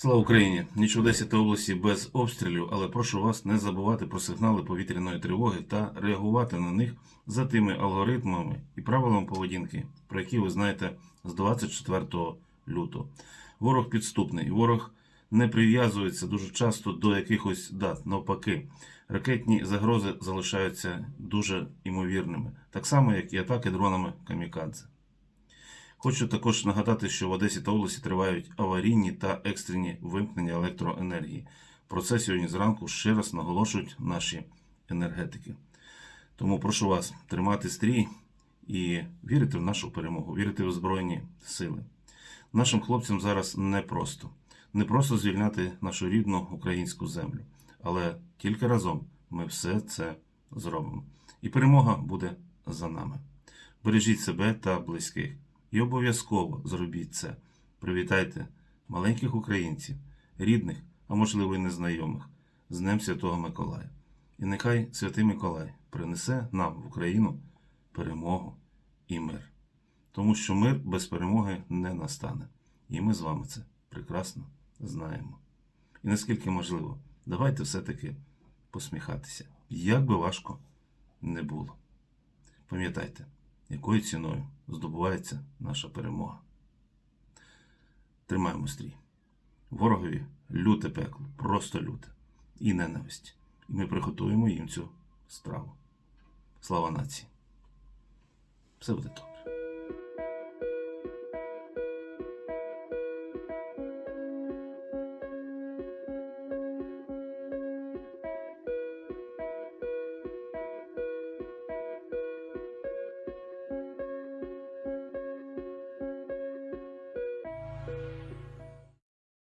Слава Україні! Ніч в та області без обстрілів, але прошу вас не забувати про сигнали повітряної тривоги та реагувати на них за тими алгоритмами і правилами поведінки, про які ви знаєте з 24 лютого. Ворог підступний, ворог не прив'язується дуже часто до якихось дат. Навпаки, ракетні загрози залишаються дуже імовірними, так само як і атаки дронами камікадзе. Хочу також нагадати, що в Одесі та області тривають аварійні та екстрені вимкнення електроенергії. Про це сьогодні зранку ще раз наголошують наші енергетики. Тому прошу вас тримати стрій і вірити в нашу перемогу, вірити в Збройні сили. Нашим хлопцям зараз непросто. Не просто звільняти нашу рідну українську землю, але тільки разом ми все це зробимо. І перемога буде за нами. Бережіть себе та близьких. І обов'язково зробіть це. Привітайте маленьких українців, рідних, а можливо і незнайомих, з Днем Святого Миколая. І нехай Святий Миколай принесе нам в Україну перемогу і мир. Тому що мир без перемоги не настане. І ми з вами це прекрасно знаємо. І наскільки можливо, давайте все-таки посміхатися, як би важко не було. Пам'ятайте, якою ціною здобувається наша перемога. Тримаємо стрій. Ворогові люте пекло, просто люте і ненависть. І ми приготуємо їм цю страву. Слава нації! Все буде добре.